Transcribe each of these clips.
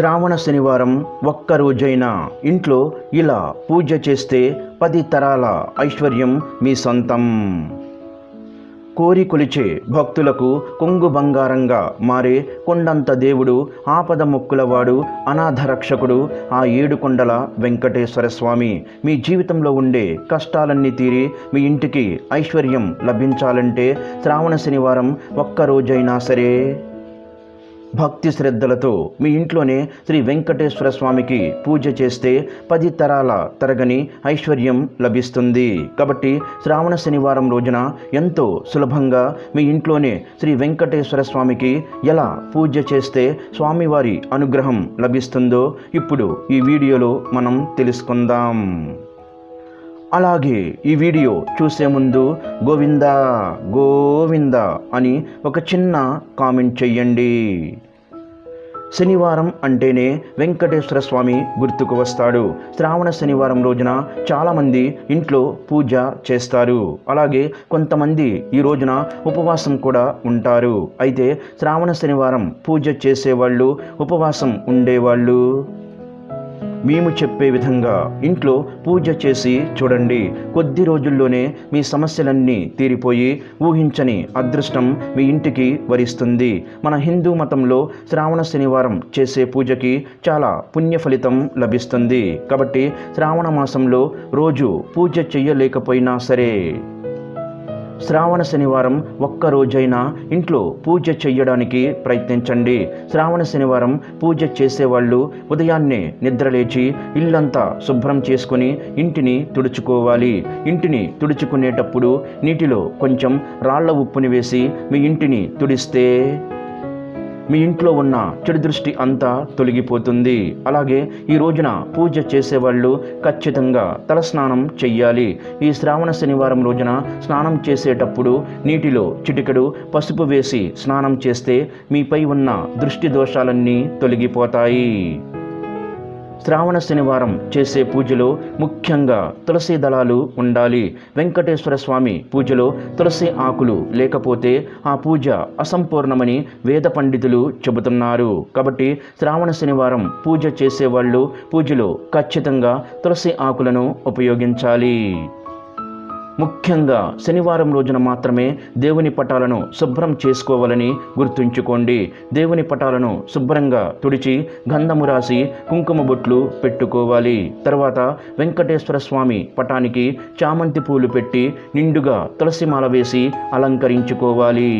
శ్రావణ శనివారం ఒక్క రోజైనా ఇంట్లో ఇలా పూజ చేస్తే పది తరాల ఐశ్వర్యం మీ సొంతం. కోరి కొలిచే భక్తులకు కొంగు బంగారంగా మారే కొండంత దేవుడు ఆపద మొక్కులవాడు అనాథ రక్షకుడు ఆ ఏడు కొండల వెంకటేశ్వర స్వామి. మీ జీవితంలో ఉండే కష్టాలన్నీ తీరి మీ ఇంటికి ఐశ్వర్యం లభించాలంటే శ్రావణ శనివారం ఒక్కరోజైనా సరే భక్తి శ్రద్ధలతో మీ ఇంట్లోనే శ్రీ వెంకటేశ్వర స్వామికి పూజ చేస్తే పది తరాల తరగని ఐశ్వర్యం లభిస్తుంది. కాబట్టి శ్రావణ శనివారం రోజున ఎంతో సులభంగా మీ ఇంట్లోనే శ్రీ వెంకటేశ్వర స్వామికి ఎలా పూజ చేస్తే స్వామివారి అనుగ్రహం లభిస్తుందో ఇప్పుడు ఈ వీడియోలో మనం తెలుసుకుందాం. అలాగే ఈ వీడియో చూసే ముందు గోవింద గోవింద అని ఒక చిన్న కామెంట్ చెయ్యండి. శనివారం అంటేనే వెంకటేశ్వర స్వామి గుర్తుకు వస్తాడు. శ్రావణ శనివారం రోజున చాలామంది ఇంట్లో పూజ చేస్తారు. అలాగే కొంతమంది ఈ రోజున ఉపవాసం కూడా ఉంటారు. అయితే శ్రావణ శనివారం పూజ చేసేవాళ్ళు ఉపవాసం ఉండేవాళ్ళు. మేము చెప్పే విధంగా ఇంట్లో పూజ చేసి చూడండి. కొద్ది రోజుల్లోనే మీ సమస్యలన్నీ తీరిపోయి ఊహించని అదృష్టం మీ ఇంటికి వరిస్తుంది. మన హిందూ మతంలో శ్రావణ శనివారం చేసే పూజకి చాలా పుణ్య ఫలితం లభిస్తుంది. కాబట్టి శ్రావణ మాసంలో రోజు పూజ చెయ్యలేకపోయినా సరే శ్రావణ శనివారం ఒక్క రోజైనా ఇంట్లో పూజ చేయడానికి ప్రయత్నించండి. శ్రావణ శనివారం పూజ చేసేవాళ్ళు ఉదయాన్నే నిద్రలేచి ఇల్లంతా శుభ్రం చేసుకొని ఇంటిని తుడుచుకోవాలి. ఇంటిని తుడుచుకునేటప్పుడు నీటిలో కొంచెం రాళ్ళ ఉప్పుని వేసి మీ ఇంటిని తుడిస్తే మీ ఇంట్లో ఉన్న చెడు దృష్టి అంతా తొలగిపోతుంది. అలాగే ఈ రోజున పూజ చేసేవాళ్ళు ఖచ్చితంగా తలస్నానం చెయ్యాలి. ఈ శ్రావణ శనివారం రోజున స్నానం చేసేటప్పుడు నీటిలో చిటికెడు పసుపు వేసి స్నానం చేస్తే మీపై ఉన్న దృష్టి దోషాలన్నీ తొలగిపోతాయి. శ్రావణ శనివారం చేసే పూజలో ముఖ్యంగా తులసి దళాలు ఉండాలి. వెంకటేశ్వర స్వామి పూజలో తులసి ఆకులు లేకపోతే ఆ పూజ అసంపూర్ణమని వేద పండితులు చెబుతున్నారు. కాబట్టి శ్రావణ శనివారం పూజ చేసేవాళ్ళు పూజలో ఖచ్చితంగా తులసి ఆకులను ఉపయోగించాలి. ముఖ్యంగా శనివారం రోజున మాత్రమే దేవుని పటాలను శుభ్రం చేసుకోవాలని గుర్తుంచుకోండి. దేవుని పటాలను శుభ్రంగా తుడిచి గంధము రాసి కుంకుమ బొట్లు పెట్టుకోవాలి. తర్వాత వెంకటేశ్వర స్వామి పటానికి చామంతి పూలు పెట్టి నిండుగా తులసిమాల వేసి అలంకరించుకోవాలి.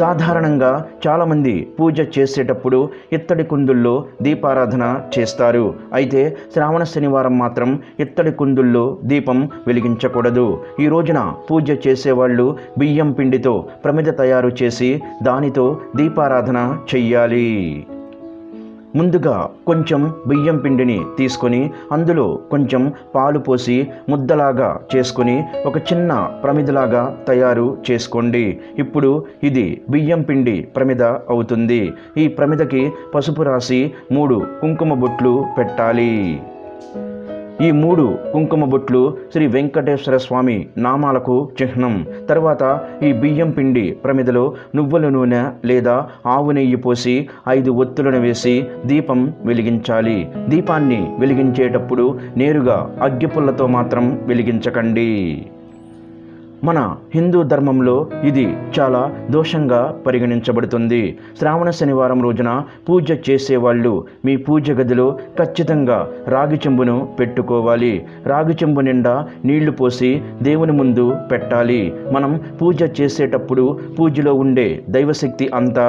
సాధారణంగా చాలామంది పూజ చేసేటప్పుడు ఇత్తడి కుందుల్లో దీపారాధన చేస్తారు. అయితే శ్రావణ శనివారం మాత్రం ఇత్తడి కుందుల్లో దీపం వెలిగించకూడదు. ఈ రోజున పూజ చేసేవాళ్ళు బియ్యం పిండితో ప్రమిద తయారు చేసి దానితో దీపారాధన చెయ్యాలి. ముందుగా కొంచెం బియ్యం పిండిని తీసుకొని అందులో కొంచెం పాలు పోసి ముద్దలాగా చేసుకొని ఒక చిన్న ప్రమిదలాగా తయారు చేసుకోండి. ఇప్పుడు ఇది బియ్యం పిండి ప్రమిద అవుతుంది. ఈ ప్రమిదకి పసుపు రాసి మూడు కుంకుమ బొట్లు పెట్టాలి. ఈ మూడు కుంకుమ బొట్లు శ్రీ వెంకటేశ్వర స్వామి నామాలకు చిహ్నం. తర్వాత ఈ బియ్యం పిండి ప్రమిదలో నువ్వుల నూనె లేదా ఆవు నెయ్యి పోసి ఐదు ఒత్తులను వేసి దీపం వెలిగించాలి. దీపాన్ని వెలిగించేటప్పుడు నేరుగా అగ్గిపుల్లతో మాత్రం వెలిగించకండి. మన హిందూ ధర్మంలో ఇది చాలా దోషంగా పరిగణించబడుతుంది. శ్రావణ శనివారం రోజున పూజ చేసేవాళ్ళు మీ పూజ గదిలో ఖచ్చితంగా రాగి చెంబును పెట్టుకోవాలి. రాగి చెంబు నిండా నీళ్ళు పోసి దేవుని ముందు పెట్టాలి. మనం పూజ చేసేటప్పుడు పూజలో ఉండే దైవశక్తి అంతా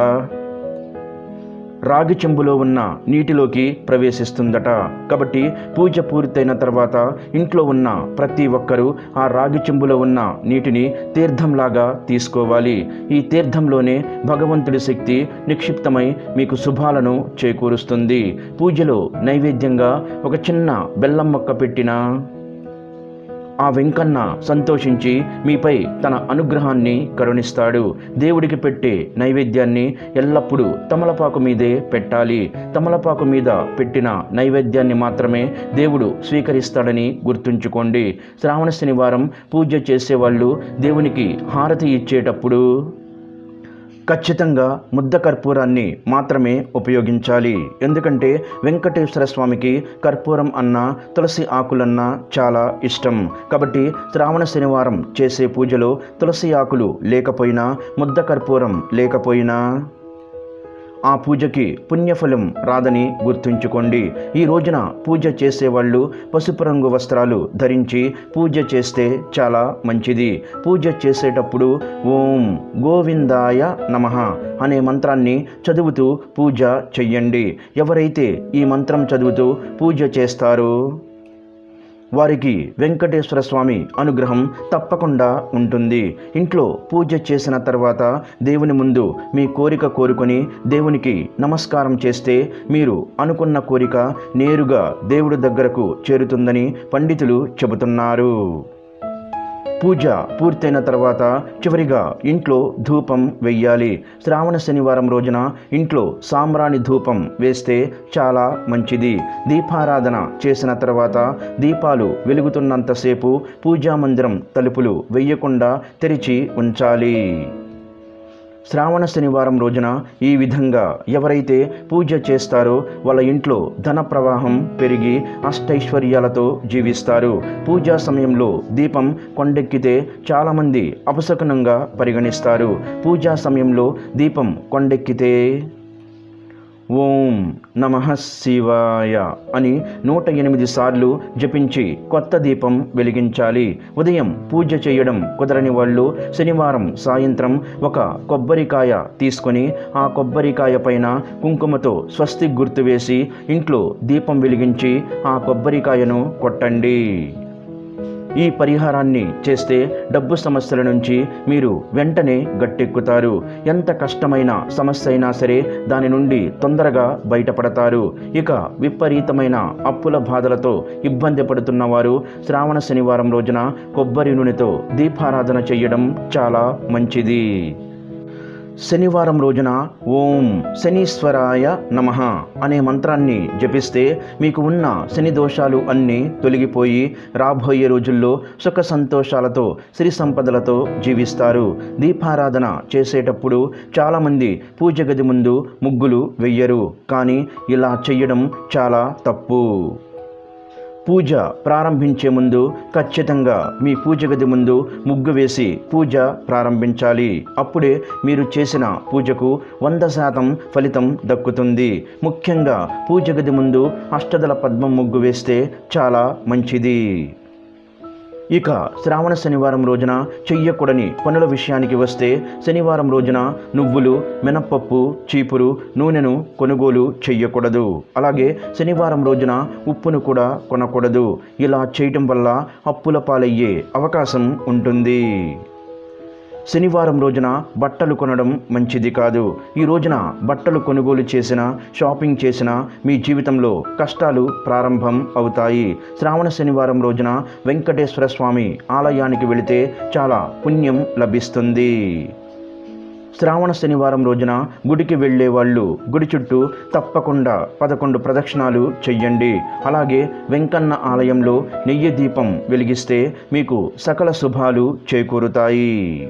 రాగి చెంబులో ఉన్న నీటిలోకి ప్రవేశిస్తుందట. కాబట్టి పూజ పూర్తయిన తర్వాత ఇంట్లో ఉన్న ప్రతి ఒక్కరూ ఆ రాగి చెంబులో ఉన్న నీటిని తీర్థంలాగా తీసుకోవాలి. ఈ తీర్థంలోనే భగవంతుడి శక్తి నిక్షిప్తమై మీకు శుభాలను చేకూరుస్తుంది. పూజలో నైవేద్యంగా ఒక చిన్న బెల్లం మొక్క పెట్టిన ఆ వెంకన్న సంతోషించి మీపై తన అనుగ్రహాన్ని కరుణిస్తాడు. దేవుడికి పెట్టే నైవేద్యాన్ని ఎల్లప్పుడూ తమలపాకు మీదే పెట్టాలి. తమలపాకు మీద పెట్టిన నైవేద్యాన్ని మాత్రమే దేవుడు స్వీకరిస్తాడని గుర్తుంచుకోండి. శ్రావణ శనివారం పూజ చేసేవాళ్ళు దేవునికి హారతి ఇచ్చేటప్పుడు ఖచ్చితంగా ముద్ద కర్పూరాన్ని మాత్రమే ఉపయోగించాలి. ఎందుకంటే వెంకటేశ్వర స్వామికి కర్పూరం అన్న తులసి ఆకులన్నా చాలా ఇష్టం. కాబట్టి శ్రావణ శనివారం చేసే పూజలో తులసి ఆకులు లేకపోయినా ముద్ద కర్పూరం లేకపోయినా ఆ పూజకి పుణ్యఫలం రాదని గుర్తుంచుకోండి. ఈ రోజున పూజ చేసేవాళ్ళు పసుపు రంగు వస్త్రాలు ధరించి పూజ చేస్తే చాలా మంచిది. పూజ చేసేటప్పుడు ఓం గోవిందాయ నమః అనే మంత్రాన్ని చదువుతూ పూజ చెయ్యండి. ఎవరైతే ఈ మంత్రం చదువుతూ పూజ చేస్తారో వారికి వెంకటేశ్వర స్వామి అనుగ్రహం తప్పకుండా ఉంటుంది. ఇంట్లో పూజ చేసిన తర్వాత దేవుని ముందు మీ కోరిక కోరుకొని దేవునికి నమస్కారం చేస్తే మీరు అనుకున్న కోరిక నేరుగా దేవుడి దగ్గరకు చేరుతుందని పండితులు చెబుతున్నారు. పూజ పూర్తయిన తర్వాత చివరిగా ఇంట్లో ధూపం వెయ్యాలి. శ్రావణ శనివారం రోజున ఇంట్లో సాంబ్రాణి ధూపం వేస్తే చాలా మంచిది. దీపారాధన చేసిన తర్వాత దీపాలు వెలుగుతున్నంతసేపు పూజా మందిరం తలుపులు వెయ్యకుండా తెరిచి ఉంచాలి. శ్రావణ శనివారం రోజున ఈ విధంగా ఎవరైతే పూజ చేస్తారో వాళ్ళ ఇంట్లో ధన ప్రవాహం పెరిగి అష్టైశ్వర్యాలతో జీవిస్తారు. పూజా సమయంలో దీపం కొండెక్కితే చాలామంది అపశకునంగా పరిగణిస్తారు. పూజా సమయంలో దీపం కొండెక్కితే ఓం నమ శివాయ అని నూట ఎనిమిది సార్లు జపించి కొత్త దీపం వెలిగించాలి. ఉదయం పూజ చేయడం కుదరని వాళ్ళు శనివారం సాయంత్రం ఒక కొబ్బరికాయ తీసుకొని ఆ కొబ్బరికాయ పైన కుంకుమతో స్వస్తి గుర్తు వేసి ఇంట్లో దీపం వెలిగించి ఆ కొబ్బరికాయను కొట్టండి. ఈ పరిహారాన్ని చేస్తే డబ్బు సమస్యల నుంచి మీరు వెంటనే గట్టెక్కుతారు. ఎంత కష్టమైన సమస్య అయినా సరే దాని నుండి తొందరగా బయటపడతారు. ఇక విపరీతమైన అప్పుల బాధలతో ఇబ్బంది పడుతున్న వారు శ్రావణ శనివారం రోజున కొబ్బరి నూనెతో దీపారాధన చేయడం చాలా మంచిది. శనివారం రోజున ఓం శనీశ్వరాయ నమ అనే మంత్రాన్ని జపిస్తే మీకు ఉన్న శని దోషాలు అన్నీ తొలగిపోయి రాబోయే రోజుల్లో సుఖ సంతోషాలతో సిరి సంపదలతో జీవిస్తారు. దీపారాధన చేసేటప్పుడు చాలామంది పూజ గది ముందు ముగ్గులు వెయ్యరు. కానీ ఇలా చెయ్యడం చాలా తప్పు. పూజ ప్రారంభించే ముందు ఖచ్చితంగా మీ పూజ గది ముందు ముగ్గు వేసి పూజ ప్రారంభించాలి. అప్పుడే మీరు చేసిన పూజకు వంద శాతం ఫలితం దక్కుతుంది. ముఖ్యంగా పూజ గది ముందు అష్టదల పద్మం ముగ్గు వేస్తే చాలా మంచిది. ఇక శ్రావణ శనివారం రోజున చెయ్యకూడని పనుల విషయానికి వస్తే శనివారం రోజున నువ్వులు మినప్పప్పు చీపురు నూనెను కొనుగోలు చెయ్యకూడదు. అలాగే శనివారం రోజున ఉప్పును కూడా కొనకూడదు. ఇలా చేయటం వల్ల అప్పుల పాలయ్యే అవకాశం ఉంటుంది. శనివారం రోజున బట్టలు కొనడం మంచిది కాదు. ఈ రోజున బట్టలు కొనుగోలు చేసిన షాపింగ్ చేసిన మీ జీవితంలో కష్టాలు ప్రారంభం అవుతాయి. శ్రావణ శనివారం రోజున వెంకటేశ్వర స్వామి ఆలయానికి వెళితే చాలా పుణ్యం లభిస్తుంది. శ్రావణ శనివారం రోజున గుడికి వెళ్ళే వాళ్ళు గుడి చుట్టూ తప్పకుండా పదకొండు ప్రదక్షిణాలు చెయ్యండి. అలాగే వెంకన్న ఆలయంలో నెయ్యి దీపం వెలిగిస్తే మీకు సకల శుభాలు చేకూరుతాయి.